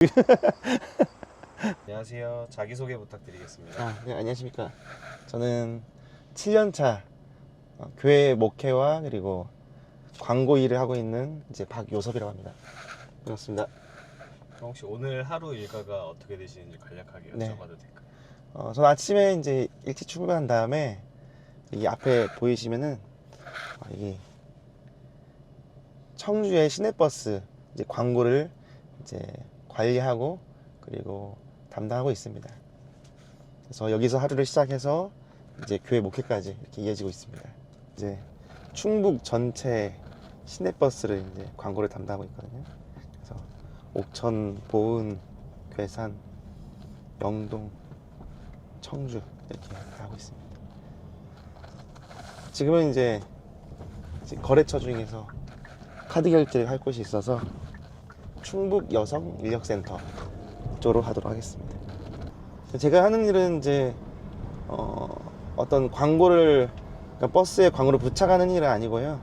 안녕하세요. 자기소개 부탁드리겠습니다. 아, 네, 안녕하십니까. 저는 7년차 어, 교회 목회와 그리고 광고 일을 하고 있는 이제 박요섭이라고 합니다. 반갑습니다. 그럼 혹시 오늘 하루 일과가 어떻게 되시는지 간략하게 네. 여쭤봐도 될까요? 어, 저는 아침에 이제 일찍 출근한 다음에 이 앞에 보이시면은 어, 이 청주의 시내버스 이제 광고를 이제 관리하고 그리고 담당하고 있습니다. 그래서 여기서 하루를 시작해서 이제 교회 목회까지 이렇게 이어지고 있습니다. 이제 충북 전체 시내버스를 이제 광고를 담당하고 있거든요. 그래서 옥천, 보은, 괴산, 영동, 청주 이렇게 다 하고 있습니다. 지금은 이제 거래처 중에서 카드 결제를 할 곳이 있어서 충북 여성 인력센터 쪽으로 하도록 하겠습니다. 제가 하는 일은 이제 어, 어떤 광고를 그러니까 버스에 광고를 부착하는 일은 아니고요.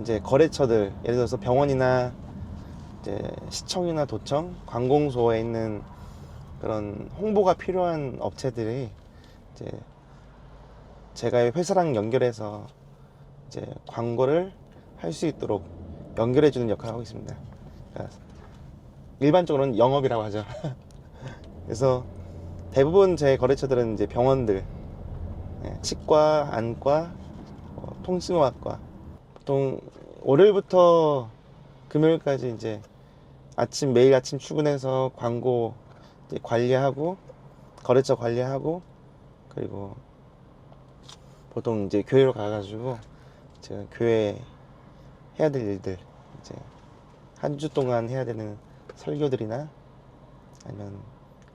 이제 거래처들 예를 들어서 병원이나 이제 시청이나 도청, 관공소에 있는 그런 홍보가 필요한 업체들이 이제 제가 회사랑 연결해서 이제 광고를 할 수 있도록 연결해 주는 역할을 하고 있습니다. 그러니까 일반적으로는 영업이라고 하죠. 그래서 대부분 제 거래처들은 이제 병원들, 예, 치과, 안과, 어, 통증의학과. 보통 월요일부터 금요일까지 이제 아침 매일 아침 출근해서 광고 관리하고 거래처 관리하고 그리고 보통 이제 교회로 가가지고 제가 교회 해야 될 일들 이제 한 주 동안 해야 되는 설교들이나 아니면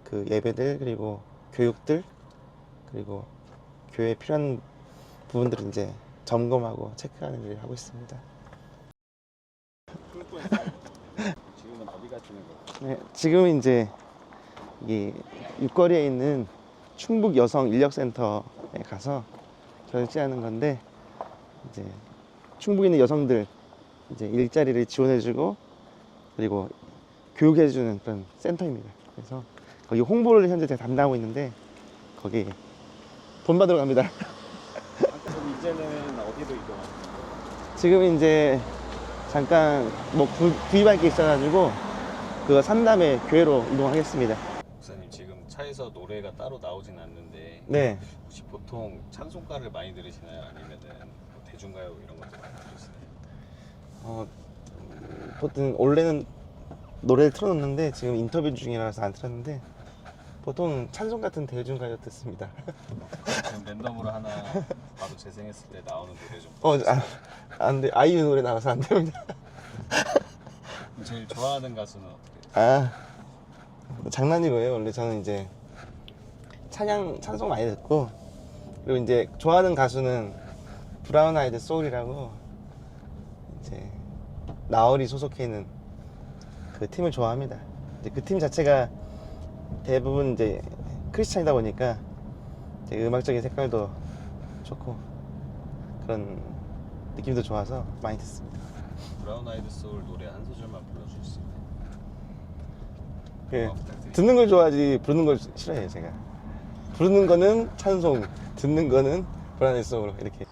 그 예배들 그리고 교육들 그리고 교회에 필요한 부분들을 이제 점검하고 체크하는 일을 하고 있습니다. 지금은 어디 가시는 거예요? 네, 지금 이제 이 육거리에 있는 충북 여성 인력센터에 가서 결제하는 건데 이제 충북에 있는 여성들 이제 일자리를 지원해주고 그리고 교육해주는 그런 센터입니다. 그래서 거기 홍보를 현재 제가 담당하고 있는데 거기 돈 받으러 갑니다. 그럼 이제는 어디로 이동하세요? 지금 이제 잠깐 뭐 구, 구입할 게 있어가지고 그거 산 다음에 교회로 이동하겠습니다. 목사님 지금 차에서 노래가 따로 나오진 않는데 네. 혹시 보통 찬송가를 많이 들으시나요? 아니면은 뭐 대중가요 이런 것도 많이 들으시나요? 어, 보통 원래는 노래를 틀어놓는데 지금 인터뷰 중이라서 안 틀었는데 보통 찬송 같은 대중 가요 듣습니다. 지금 랜덤으로 하나 바로 재생했을 때 나오는 노래 좀 어, 아, 안 돼. 아이유 노래 나와서 안 됩니다. 제일 좋아하는 가수는 어떻게 돼요? 아, 장난이고요. 원래 저는 이제 찬양, 찬송 많이 듣고 그리고 이제 좋아하는 가수는 브라운 아이드 소울이라고 이제 나얼이 소속해 있는 그 팀을 좋아합니다. 그 팀 자체가 대부분 이제 크리스찬이다 보니까 음악적인 색깔도 좋고 그런 느낌도 좋아서 많이 듣습니다. 브라운 아이드 소울 노래 한 소절만 불러줄 수 있나요? 예. 듣는 걸 좋아하지 부르는 걸 싫어해요 제가 부르는 거는 찬송 듣는 거는 브라운 아이드 소울 이렇게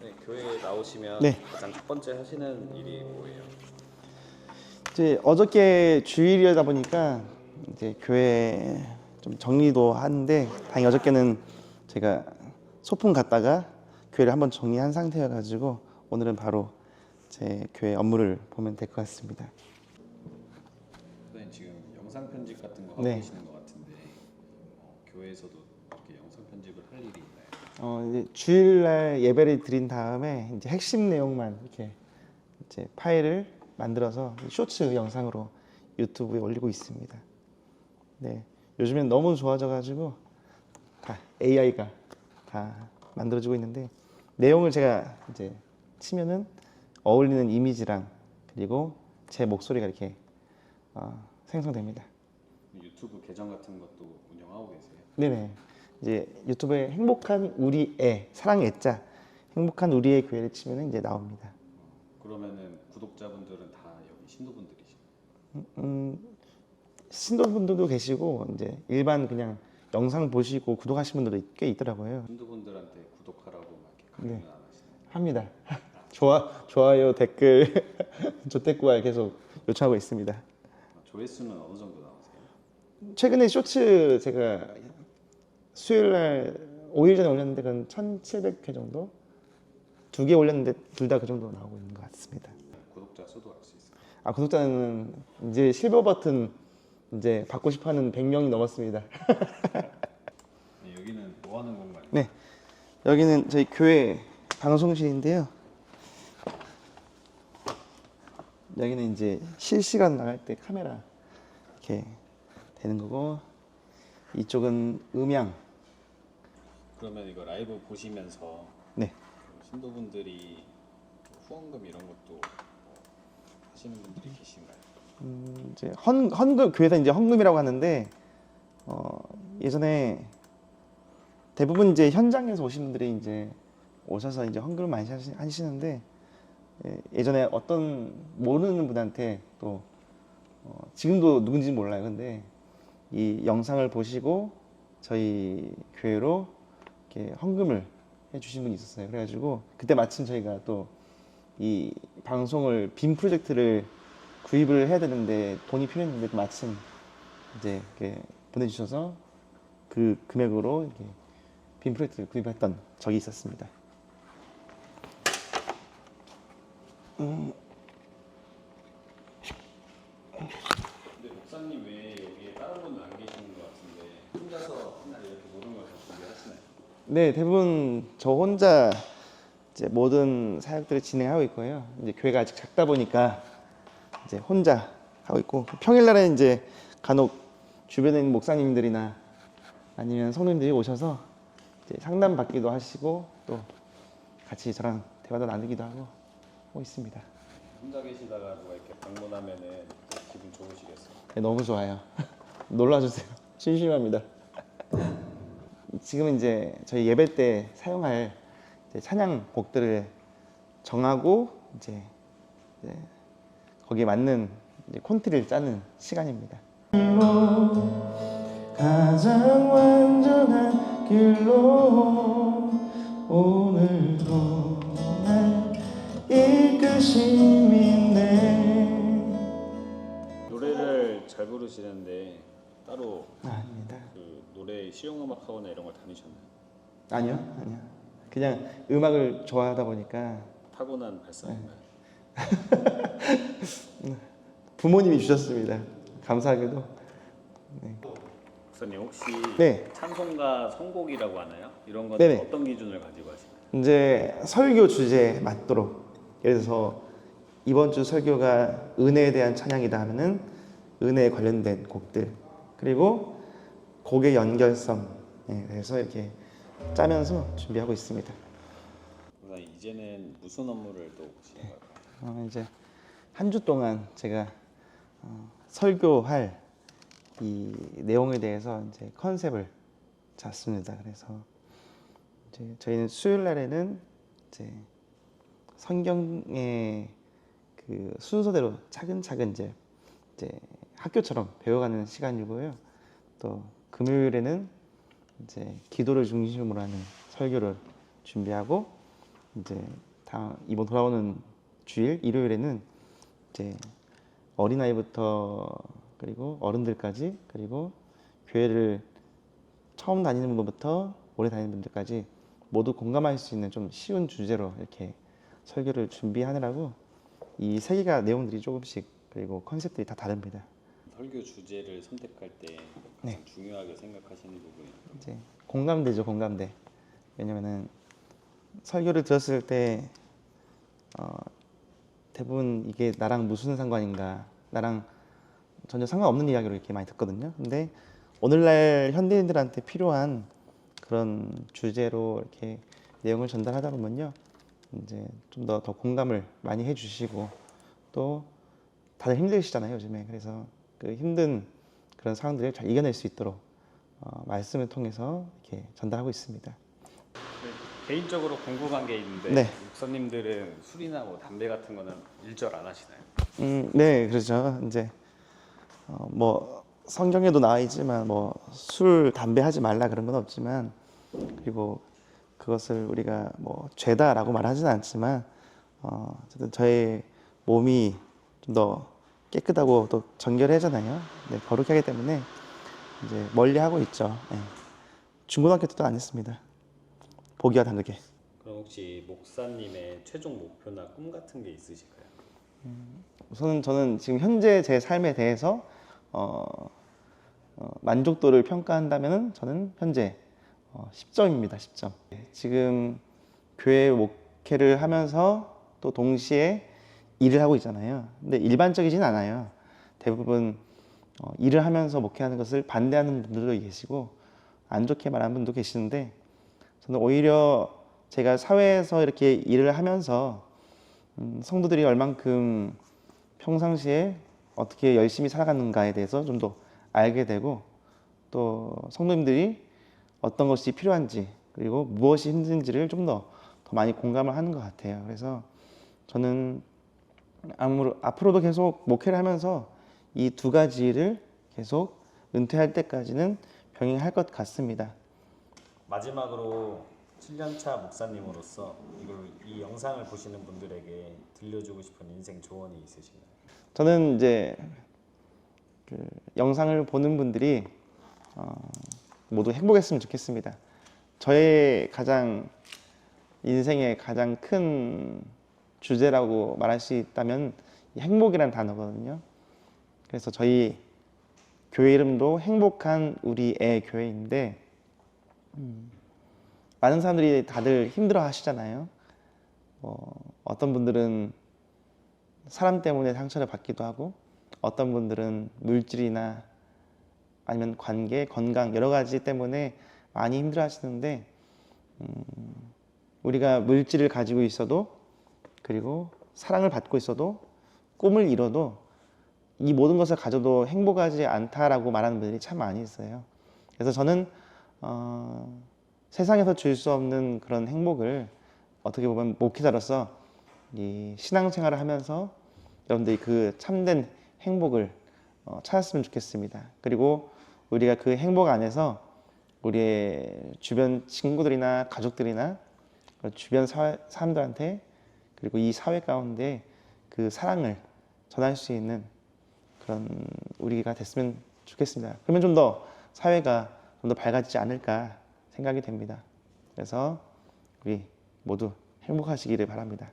네, 교회에 나 오시면 네. 가장 첫 번째 하시는 일이 뭐예요? 이제 어저께 주일이다 보니까 이제 교회 좀 정리도 하는데 다행히 어저께는 제가 소풍 갔다가 교회를 한번 정리한 상태여 가지고 오늘은 바로 제 교회 업무를 보면 될 것 같습니다. 네, 지금 영상 편집 같은 거 하고 네. 계시는 것 같은데 어, 교회에서도 이렇게 영상 편집을 할 일이 있나요? 어, 이제 주일날 예배를 드린 다음에 이제 핵심 내용만 이렇게 이제 파일을 만들어서 쇼츠 영상으로 유튜브에 올리고 있습니다. 네, 요즘엔 너무 좋아져가지고 다 AI가 다 만들어지고 있는데 내용을 제가 이제 치면은 어울리는 이미지랑 그리고 제 목소리가 이렇게 어, 생성됩니다. 유튜브 계정 같은 것도 운영하고 계세요? 네네. 이제 유튜브에 행복한 우리 애 사랑 애자 행복한 우리의 교회를 치면 이제 나옵니다. 그러면은 구독자분들은 다 여기 신도분들이시죠? 음, 신도분들도 계시고 이제 일반 그냥 영상 보시고 구독하신 분들도 꽤 있더라고요. 신도분들한테 구독하라고 막 이렇게 네. 강요는 안 하시나요? 합니다. 좋아 좋아요 댓글 조태구알 계속 요청하고 있습니다. 아, 조회수는 어느 정도 나오세요? 최근에 쇼츠 제가 수요일 날 5일 전에 올렸는데 그건 1,700회 정도 두 개 올렸는데 둘 다 그 정도 나오고 있는 것 같습니다. 구독자 수도 알 수 있어요. 아 구독자는 이제 실버 버튼 이제 받고 싶어하는 100명이 넘었습니다. 네, 여기는 뭐 하는 공간이에요? 네 여기는 저희 교회 방송실인데요. 여기는 이제 실시간 나갈 때 카메라 이렇게 되는 거고 이쪽은 음향 그러면 이거 라이브 보시면서 네 신도분들이 후원금 이런 것도 뭐 하시는 분들이 계신가요? 음, 이제 헌, 헌금 교회에서 이제 헌금이라고 하는데 어, 예전에 대부분 이제 현장에서 오신 분들이 이제 오셔서 이제 헌금을 많이 하시, 하시는데 예, 예전에 어떤 모르는 분한테 또 어, 지금도 누군지 몰라요. 근데 이 영상을 보시고 저희 교회로 이렇게 헌금을 해주신 분이 있었어요. 그래가지고 그때 마침 저희가 또 이 방송을 빔 프로젝트를 구입을 해야 되는데 돈이 필요했는데 마침 이제 이렇게 보내주셔서 그 금액으로 이렇게 빔 프로젝트를 구입했던 적이 있었습니다. 근데 목사님 외에 여기에 다른 분은 안 계시는 것 같은데 혼자서 맨날 이렇게 모든 걸 다 준비하시나요? 네, 대부분 저 혼자 이제 모든 사역들을 진행하고 있고요. 이제 교회가 아직 작다 보니까 이제 혼자 하고 있고 평일날에 이제 간혹 주변에 있는 목사님들이나 아니면 성도님들이 오셔서 이제 상담 받기도 하시고 또 같이 저랑 대화도 나누기도 하고 하고 있습니다. 혼자 계시다가 누가 이렇게 방문하면은 기분 좋으시겠어요? 네, 너무 좋아요. 놀라주세요. 심심합니다. 지금 이제 저희 예배 때 사용할 이제 찬양 곡들을 정하고 이제, 이제 거기에 맞는 이제 콘티를 짜는 시간입니다. 가장 완전한 길로 오늘도 날 이끄심이네. 노래를 잘 부르시는데 따로 아닙니다. 그 노래 실용음악 학원이나 이런 걸 다니셨나요? 아니요, 아니요. 그냥 음악을 좋아하다 보니까 타고난 발성인가요? 부모님이 주셨습니다. 감사하게도. 목사님 혹시 네, 찬송가 선곡이라고 하나요? 이런 건 네네. 어떤 기준을 가지고 하시나요? 이제 설교 주제에 맞도록 예를 들어서 이번 주 설교가 은혜에 대한 찬양이다 하면은 은혜에 관련된 곡들 그리고 곡의 연결성 예, 그래서 이렇게 짜면서 준비하고 있습니다. 이제는 무슨 업무를 또 보시는 걸까요? 어, 이제 한 주 동안 제가 어, 설교할 이 내용에 대해서 이제 컨셉을 짰습니다. 그래서 이제 저희는 수요일 날에는 이제 성경의 그 순서대로 차근차근 이제 이제 학교처럼 배워가는 시간이고요. 또 금요일에는 이제 기도를 중심으로 하는 설교를 준비하고 이제 다 이번 돌아오는 주일 일요일에는 이제 어린아이부터 그리고 어른들까지 그리고 교회를 처음 다니는 분부터 오래 다니는 분들까지 모두 공감할 수 있는 좀 쉬운 주제로 이렇게 설교를 준비하느라고 이 세 개가 내용들이 조금씩 그리고 컨셉들이 다 다릅니다. 설교 주제를 선택할 때 가장 네. 중요하게 생각하시는 부분이 이제 공감대죠 공감대. 왜냐면은 설교를 들었을 때 어, 대부분 이게 나랑 무슨 상관인가, 나랑 전혀 상관없는 이야기로 이렇게 많이 듣거든요. 근데 오늘날 현대인들한테 필요한 그런 주제로 이렇게 내용을 전달하다 보면요, 이제 좀 더 더 공감을 많이 해주시고 또 다들 힘드시잖아요 요즘에. 그래서 그 힘든 그런 상황들을 잘 이겨낼 수 있도록 어, 말씀을 통해서 이렇게 전달하고 있습니다. 개인적으로 궁금한 게 있는데 네. 목사님들은 술이나 뭐 담배 같은 거는 일절 안 하시나요? 음, 네, 그렇죠. 이제 어, 뭐 성경에도 나와 있지만 뭐 술, 담배 하지 말라 그런 건 없지만 그리고 그것을 우리가 뭐 죄다라고 말하지는 않지만 어, 어쨌든 저의 몸이 좀 더 깨끗하고 또 정결하잖아요. 네, 거룩하기 때문에 이제 멀리 하고 있죠. 네. 중고등학교 때도 안 했습니다. 보기와 다르게. 그럼 혹시 목사님의 최종 목표나 꿈 같은 게 있으실까요? 우선은 저는 지금 현재 제 삶에 대해서 어, 어, 만족도를 평가한다면 저는 현재 어, 10점입니다. 10점. 지금 교회 목회를 하면서 또 동시에 일을 하고 있잖아요. 근데 일반적이진 않아요. 대부분 어, 일을 하면서 목회하는 것을 반대하는 분들도 계시고 안 좋게 말하는 분도 계시는데 저는 오히려 제가 사회에서 이렇게 일을 하면서 음, 성도들이 얼만큼 평상시에 어떻게 열심히 살아가는가에 대해서 좀 더 알게 되고 또 성도님들이 어떤 것이 필요한지 그리고 무엇이 힘든지를 좀 더 더 많이 공감을 하는 것 같아요. 그래서 저는 아무로, 앞으로도 계속 목회를 하면서 이 두 가지를 계속 은퇴할 때까지는 병행할 것 같습니다. 마지막으로 7년차 목사님으로서 이걸 이 영상을 보시는 분들에게 들려주고 싶은 인생 조언이 있으신가요? 저는 이제 그 영상을 보는 분들이 어, 모두 행복했으면 좋겠습니다. 저의 가장 인생의 가장 큰 주제라고 말할 수 있다면 이 행복이라는 단어거든요. 그래서 저희 교회 이름도 행복한 우리 애 교회인데 음, 많은 사람들이 다들 힘들어 하시잖아요. 뭐 어떤 분들은 사람 때문에 상처를 받기도 하고 어떤 분들은 물질이나 아니면 관계, 건강 여러 가지 때문에 많이 힘들어 하시는데 음, 우리가 물질을 가지고 있어도 그리고 사랑을 받고 있어도 꿈을 이뤄도 이 모든 것을 가져도 행복하지 않다라고 말하는 분들이 참 많이 있어요. 그래서 저는 어, 세상에서 줄 수 없는 그런 행복을 어떻게 보면 목회자로서 이 신앙생활을 하면서 여러분들이 그 참된 행복을 어, 찾았으면 좋겠습니다. 그리고 우리가 그 행복 안에서 우리의 주변 친구들이나 가족들이나 주변 사, 사람들한테 그리고 이 사회 가운데 그 사랑을 전할 수 있는 그런 우리가 됐으면 좋겠습니다. 그러면 좀 더 사회가 좀 더 밝아지지 않을까 생각이 됩니다. 그래서 우리 모두 행복하시기를 바랍니다.